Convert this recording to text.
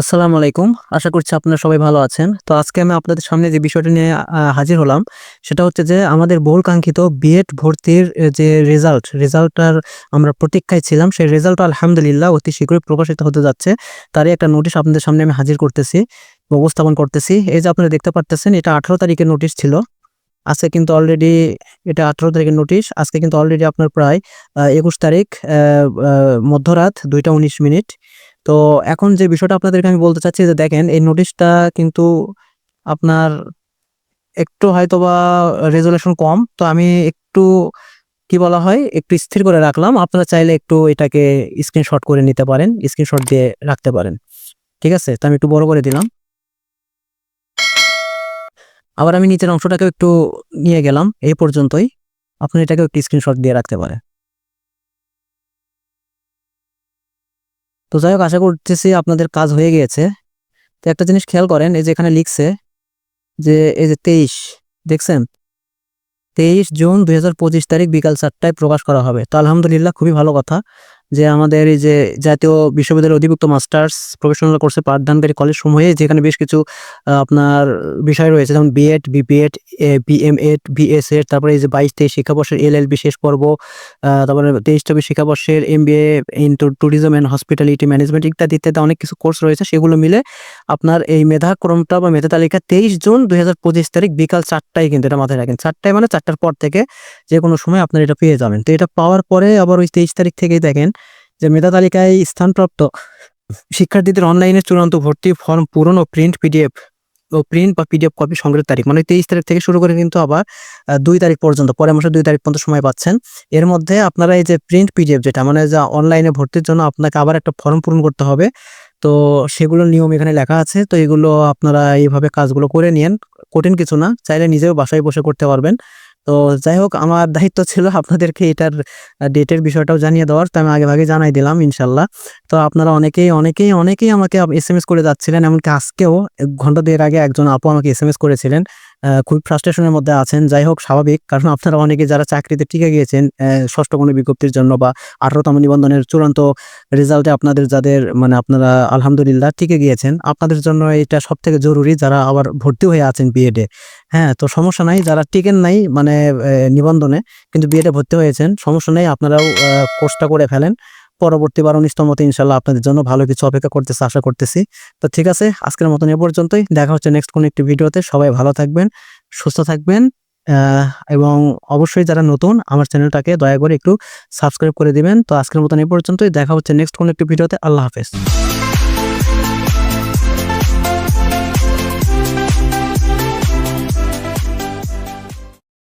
আসসালামু আলাইকুম। আশা করছি আপনারা সবাই ভালো আছেন। তো আজকে আমি আপনাদের সামনে যে বিষয়টা নিয়ে হাজির হলাম, সেটা হচ্ছে যে আমাদের বহুল কাঙ্ক্ষিত বিএড ভর্তির যে রেজাল্ট রেজাল্টটার আমরা প্রতীক্ষায় ছিলাম, সেই রেজাল্ট আলহামদুলিল্লাহ অতি শীঘ্রই প্রকাশিত হতে যাচ্ছে। তারই একটা নোটিশ আপনাদের সামনে আমি হাজির করতেছি, উপস্থাপন করতেছি। এই যে আপনারা দেখতে পারতেছেন, এটা আঠারো তারিখের নোটিশ ছিল। আজকে কিন্তু অলরেডি এটা আঠারো তারিখের নোটিশ আজকে কিন্তু অলরেডি আপনার প্রায় একুশ তারিখ মধ্যরাত দুইটা উনিশ মিনিট। তো এখন যে বিষয়টা আপনাদেরকে আমি বলতে চাচ্ছি যে দেখেন, এই নোটিশটা কিন্তু আপনার একটু হয়তোবা রেজলেশন কম। তো আমি একটু, কি বলা হয়, একটু স্থির করে রাখলাম। আপনারা চাইলে একটু এটাকে স্ক্রিনশট করে নিতে পারেন স্ক্রিনশট দিয়ে রাখতে পারেন। ঠিক আছে? তো আমি একটু বড় করে দিলাম। আবার আমি নিচের অংশটাকে একটু নিয়ে গেলাম, এই পর্যন্তই। আপনি এটাকে একটু স্ক্রিনশট দিয়ে রাখতে পারেন। তো যাই হোক, আশা করতেছি আপনাদের কাজ হয়ে গিয়েছে। তো একটা জিনিস খেয়াল করেন, এই যে এখানে লিখছে যে, এই যে তেইশ, দেখছেন? তেইশ জুন দুই হাজার পঁচিশ তারিখ বিকাল চারটায় প্রকাশ করা হবে। তো আলহামদুলিল্লাহ, খুবই ভালো কথা। যে আমাদের এই যে জাতীয় বিশ্ববিদ্যালয়ের অধিভুক্ত মাস্টার্স প্রফেশনাল কোর্সে পাঠদানকারী কলেজ সমূহে যেখানে বেশ কিছু আপনার বিষয় রয়েছে যেমন বিএড বিপিএড বিএমএড বিএসএড তারপরে এই যে বাইশ তেইশ শিক্ষাবর্ষের এলএলবি শেষ পর্ব আহ, তারপরে তেইশ চব্বিশ শিক্ষাবর্ষের M B A in tourism and hospitality management ইত্যাদি ইত্যাদি অনেক কিছু কোর্স রয়েছে। সেগুলো মিলে আপনার এই মেধাক্রমটা বা মেধা তালিকা তেইশ জুন দুই হাজার পঁচিশ তারিখ বিকাল চারটায় কিন্তু এটা মাথায় রাখেন। চারটায় মানে চারটার পর থেকে যে কোনো সময় আপনার এটা পেয়ে যাবেন। তো এটা পাওয়ার পরে আবার ওই তেইশ তারিখ থেকেই দেখেন যে মেধা তালিকায় স্থানপ্রাপ্ত শিক্ষার্থীদের অনলাইনে চূড়ান্ত ভর্তি ফর্ম পূরণ ও প্রিন্ট পিডিএফ ও প্রিন্ট বা পিডিএফ কপি সংগ্রহের তারিখ। মানে তেইশ তারিখ থেকে শুরু করে কিন্তু আবার দুই তারিখ পর্যন্ত, পরের মাসে দুই তারিখ পর্যন্ত সময় পাচ্ছেন। এর মধ্যে আপনারা এই যে প্রিন্ট পিডিএফ যেটা মানে যা অনলাইনে ভর্তির জন্য আপনাকে আবার একটা ফর্ম পূরণ করতে হবে। তো সেগুলোর নিয়ম এখানে লেখা আছে। তো এগুলো আপনারা এইভাবে কাজগুলো করে নিন কঠিন কিছু না, চাইলে নিজেও বাসায় বসে করতে পারবেন। তো যাই হোক, আমার দায়িত্ব ছিল আপনাদেরকে এটার ডেটের বিষয়টাও জানিয়ে দেওয়ার। তো আমি আগে ভাগে জানাই দিলাম, ইনশাল্লাহ। তো আপনারা অনেকেই অনেকেই অনেকেই আমাকে এস এম এস করে যাচ্ছিলেন। এমনকি আজকেও ঘণ্টা দেড় আগে একজন আপু আমাকে এস এম এস করেছিলেন। খুব ফ্রাস্ট্রেশনের মধ্যে আছেন। যাই হোক, স্বাভাবিক। কারণ আপনারা অনেকে যারা চাকরিতে টিকে গিয়েছেন ষষ্ঠ কোনো বিজ্ঞপ্তির জন্য বা আঠারোতম নিবন্ধনের চূড়ান্ত রেজাল্টে আপনাদের যাদের মানে আপনারা আলহামদুলিল্লাহ টিকে গিয়েছেন, আপনাদের জন্য এটা সব থেকে জরুরি যারা আবার ভর্তি হয়ে আছেন বিএডে হ্যাঁ তো সমস্যা নাই। যারা টিকেন নাই মানে নিবন্ধনে, কিন্তু বিএডে ভর্তি হয়েছেন, সমস্যা নেই। আপনারাও কোর্সটা করে ফেলেন। পরবর্তীবার মতো ইনশাল্লাহ আপনাদের জন্য ভালো কিছু অপেক্ষা করতেছে, আশা করতেছি। তো ঠিক আছে, আজকের মতন এ পর্যন্তই। দেখা হচ্ছে নেক্সট কোনো একটি ভিডিওতে। সবাই ভালো থাকবেন, সুস্থ থাকবেন এবং অবশ্যই যারা নতুন আমার চ্যানেলটাকে দয়া করে একটু সাবস্ক্রাইব করে দিবেন। তো আজকের মতন এ পর্যন্তই। দেখা হচ্ছে নেক্সট কোনো একটি ভিডিওতে। আল্লাহ হাফেজ।